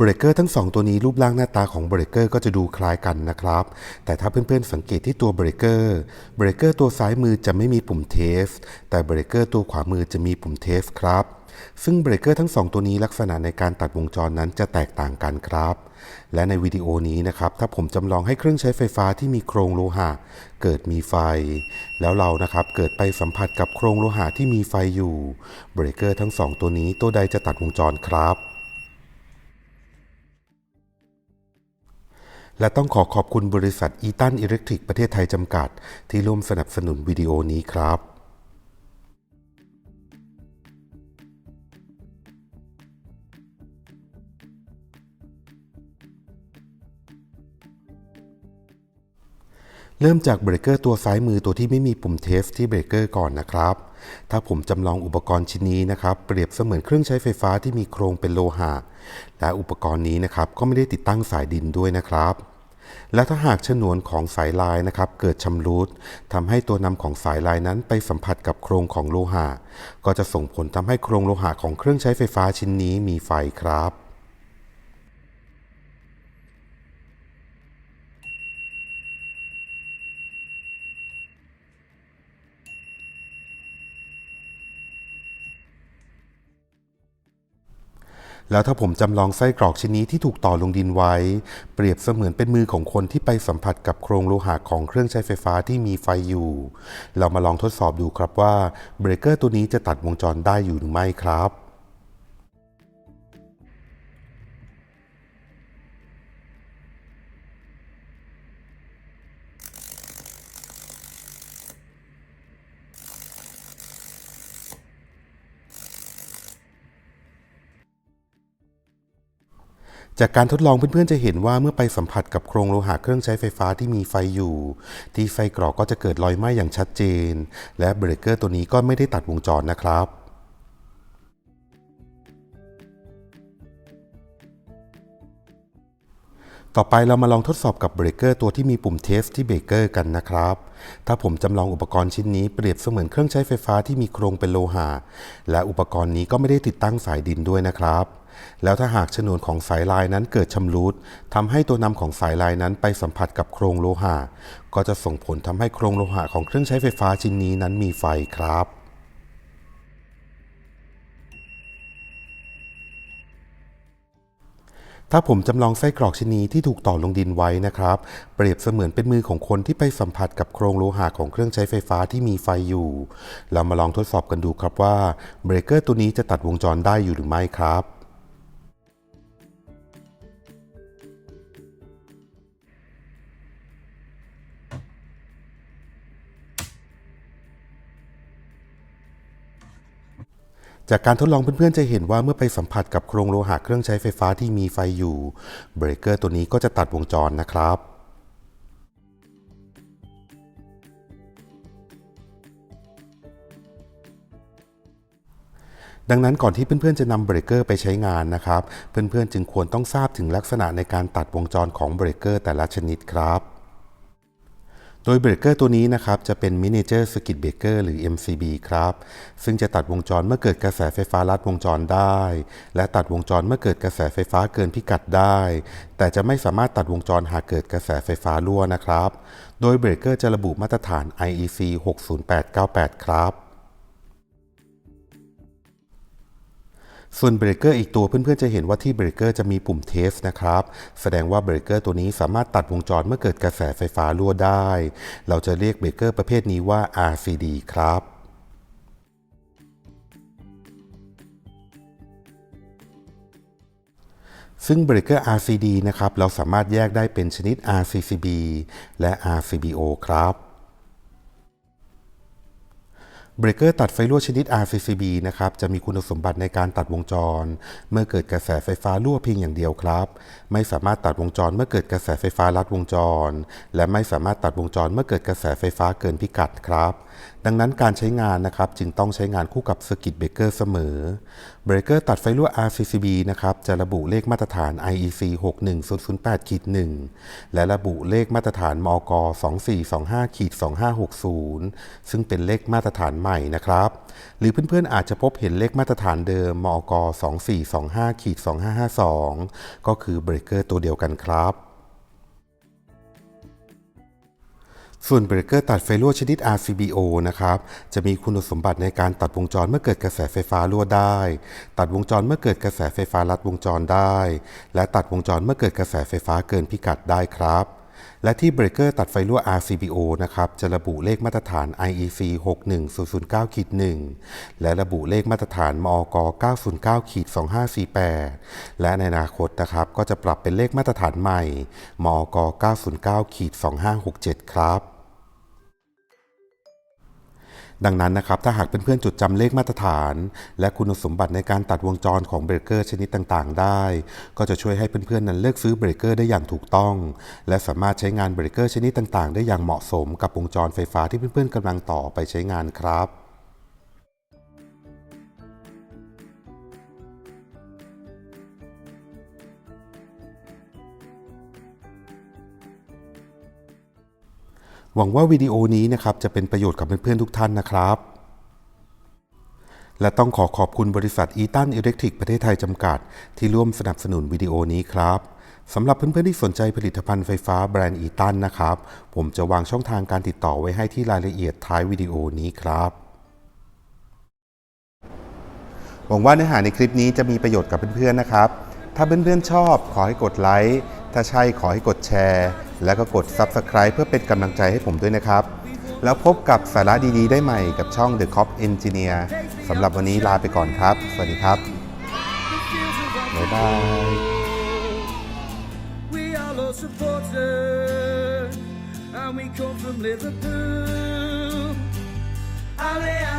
เบรกเกอร์ทั้งสองตัวนี้รูปร่างหน้าตาของเบรกเกอร์ก็จะดูคล้ายกันนะครับ แต่ถ้าเพื่อนๆสังเกตที่ตัวเบรกเกอร์เบรกเกอร์ตัวซ้ายมือจะไม่มีปุ่มเทสแต่เบรกเกอร์ตัวขวามือจะมีปุ่มเทสครับ ซึ่งเบรกเกอร์ทั้งสองตัวนี้ลักษณะในการตัดวงจรนั้นจะแตกต่างกันครับ และในวิดีโอนี้นะครับ ถ้าผมจำลองให้เครื่องใช้ไฟฟ้าที่มีโครงโลหะ เกิดมีไฟ แล้วเรานะครับเกิดไปสัมผัสกับโครงโลหะที่มีไฟอยู่เบรกเกอร์ทั้งสองตัวนี้ตัวใดจะตัดวงจรครับ และต้องขอขอบคุณบริษัทอีตันอิเล็กทริกประเทศไทยจำกัด ที่ร่วมสนับสนุนวิดีโอนี้ครับเริ่มจากเบรกเกอร์ตัวซ้ายมือตัวที่ไม่มีปุ่มเทสที่เบรกเกอร์ก่อนนะครับ ถ้าผมจำลองอุปกรณ์ชิ้นนี้นะครับ เปรียบเสมือนเครื่องใช้ไฟฟ้าที่มีโครงเป็นโลหะ และอุปกรณ์นี้นะครับก็ไม่ได้ติดตั้งสายดินด้วยนะครับ และถ้าหากฉนวนของสายลายนะครับเกิดชำรุดทำให้ตัวนำของสายลายนั้นไปสัมผัสกับโครงของโลหะ ก็จะส่งผลทำให้โครงโลหะของเครื่องใช้ไฟฟ้าชิ้นนี้มีไฟครับ แล้วถ้าผมจำลองไส้กรอกชิ้นนี้ที่ถูกต่อลงดินไว้ เปรียบเสมือนเป็นมือของคนที่ไปสัมผัสกับโครงโลหะของเครื่องใช้ไฟฟ้าที่มีไฟอยู่ เรามาลองทดสอบดูครับว่าเบรกเกอร์ตัวนี้จะตัดวงจรได้อยู่หรือไม่ครับ จากการทดลองเพื่อนๆจะเห็นว่าเมื่อไปสัมผัสกับโครงโลหะเครื่องใช้ไฟฟ้าที่มีไฟอยู่ ที่ไฟกรอกก็จะเกิดรอยไหม้อย่างชัดเจน และเบรกเกอร์ตัวนี้ก็ไม่ได้ตัดวงจรนะครับ ต่อไปเรามาลองทดสอบกับเบรกเกอร์ตัวที่มีปุ่มเทสที่เบรกเกอร์กันนะครับ ถ้าผมจำลองอุปกรณ์ชิ้นนี้เปรียบเสมือนเครื่องใช้ไฟฟ้าที่มีโครงเป็นโลหะ และอุปกรณ์นี้ก็ไม่ได้ติดตั้งสายดินด้วยนะครับ แล้วถ้าหากฉนวนของสายลายนั้นเกิดชำรุดทำให้ตัวนำของสายลายนั้นไปสัมผัสกับโครงโลหะ ก็จะส่งผลทำให้โครงโลหะของเครื่องใช้ไฟฟ้าชิ้นนี้นั้นมีไฟครับ ถ้าผมจำลองไส้กรอกชิ้นนี้ที่ถูกต่อลงดินไว้นะครับ เปรียบเสมือนเป็นมือของคนที่ไปสัมผัสกับโครงโลหะของเครื่องใช้ไฟฟ้าที่มีไฟอยู่ เรามาลองทดสอบกันดูครับว่าเบรกเกอร์ตัวนี้จะตัดวงจรได้อยู่หรือไม่ครับ จากการทดลองเพื่อนๆจะเห็นว่าเมื่อไปสัมผัสกับโครงโลหะเครื่องใช้ไฟฟ้าที่มีไฟอยู่ เบรกเกอร์ตัวนี้ก็จะตัดวงจรนะครับดังนั้นก่อนที่เพื่อนๆจะนำเบรกเกอร์ไปใช้งานนะครับ เพื่อนๆจึงควรต้องทราบถึงลักษณะในการตัดวงจรของเบรกเกอร์แต่ละชนิดครับ ดยเบรกเกอร์ตัวนี้นะครับจะเป็น Miniature Circuit Breaker หรือ MCB ครับ ซึ่งจะตัดวงจรเมื่อเกิดกระแสไฟฟ้าลัดวงจรได้ และตัดวงจรเมื่อเกิดกระแสไฟฟ้าเกินพิกัดได้ แต่จะไม่สามารถตัดวงจรหากเกิดกระแสไฟฟ้ารั่วนะครับ โดยเบรกเกอร์จะระบุมาตรฐาน IEC 60898 ครับ ส่วนเบรกเกอร์อีกตัวเพื่อนๆจะเห็นว่าที่เบรกเกอร์จะมีปุ่มเทสนะครับ แสดงว่าเบรกเกอร์ตัวนี้สามารถตัดวงจรเมื่อเกิดกระแสไฟฟ้ารั่วได้ เราจะเรียกเบรกเกอร์ประเภทนี้ว่า RCD ครับซึ่งเบรกเกอร์ RCD นะครับ เราสามารถแยกได้เป็นชนิด RCCB และ RCBO ครับ เบรกเกอร์ตัดไฟรั่วชนิด RCCB นะครับ จะมีคุณสมบัติในการตัดวงจร เมื่อเกิดกระแสไฟฟ้ารั่วเพียงอย่างเดียวครับ ไม่สามารถตัดวงจรเมื่อเกิดกระแสไฟฟ้าลัดวงจร และไม่สามารถตัดวงจรเมื่อเกิดกระแสไฟฟ้าเกินพิกัดครับ ดังนั้นการใช้งานนะครับจึงต้องใช้งานคู่กับสกิตเบรกเกอร์เสมอ เบรกเกอร์ตัดไฟรั่ว RCCB นะครับ จะระบุเลขมาตรฐาน IEC 61008-1 และระบุเลขมาตรฐานมก 2425-2560 ซึ่งเป็นเลขมาตรฐานใหม่หม่นะครับ หรือเพื่อนๆอาจจะพบเห็นเลขมาตรฐานเดิมมอก2425ขีด2552 ก็คือเบรกเกอร์ตัวเดียวกันครับส่วนเบรกเกอร์ตัดไฟรั่วชนิด RCBO นะครับ จะมีคุณสมบัติในการตัดวงจรเมื่อเกิดกระแสไฟฟ้ารั่วได้ ตัดวงจรเมื่อเกิดกระแสไฟฟ้าลัดวงจรได้ และตัดวงจรเมื่อเกิดกระแสไฟฟ้าเกินพิกัดได้ครับ และที่เบรกเกอร์ตัดไฟรั่ว RCBO นะครับจะระบุเลขมาตรฐาน IEC 61009-1 และระบุเลขมาตรฐานมอก909-2548 และในอนาคตนะครับก็จะปรับเป็นเลขมาตรฐานใหม่มอก909-2567 ครับ ดังนั้นนะครับถ้าหากเพื่อนๆจดจำเลขมาตรฐาน และคุณสมบัติในการตัดวงจรของเบรกเกอร์ชนิดต่างๆ ได้ ก็จะช่วยให้เพื่อนๆนั้นเลือกซื้อเบรกเกอร์ได้อย่างถูกต้อง และสามารถใช้งานเบรกเกอร์ชนิดต่างๆ ได้อย่างเหมาะสมกับวงจรไฟฟ้าที่เพื่อนๆกำลังต่อไปใช้งานครับ หวังว่าวิดีโอนี้นะครับจะเป็นประโยชน์กับเพื่อนๆทุกท่านนะครับ และต้องขอขอบคุณบริษัทอีตันอิเล็กทริกประเทศไทยจำกัด ที่ร่วมสนับสนุนวิดีโอนี้ครับสำหรับเพื่อนๆที่สนใจผลิตภัณฑ์ไฟฟ้าแบรนด์อีตันนะครับ ผมจะวางช่องทางการติดต่อไว้ให้ที่รายละเอียดท้ายวิดีโอนี้ครับหวังว่าเนื้อหาในคลิปนี้จะมีประโยชน์กับเพื่อนๆนะครับ ถ้าเพื่อนๆชอบขอให้กดไลค์ ถ้าใช่ขอให้กดแชร์ แล้วก็กด Subscribe เพื่อเป็นกำลังใจให้ผมด้วยนะครับ แล้วพบกับสาระดีๆ ได้ใหม่กับช่อง The Cop Engineer สำหรับวันนี้ลาไปก่อนครับ สวัสดีครับ บ๊ายบาย We are all supporters, and we come from Liverpool. Ale, ale,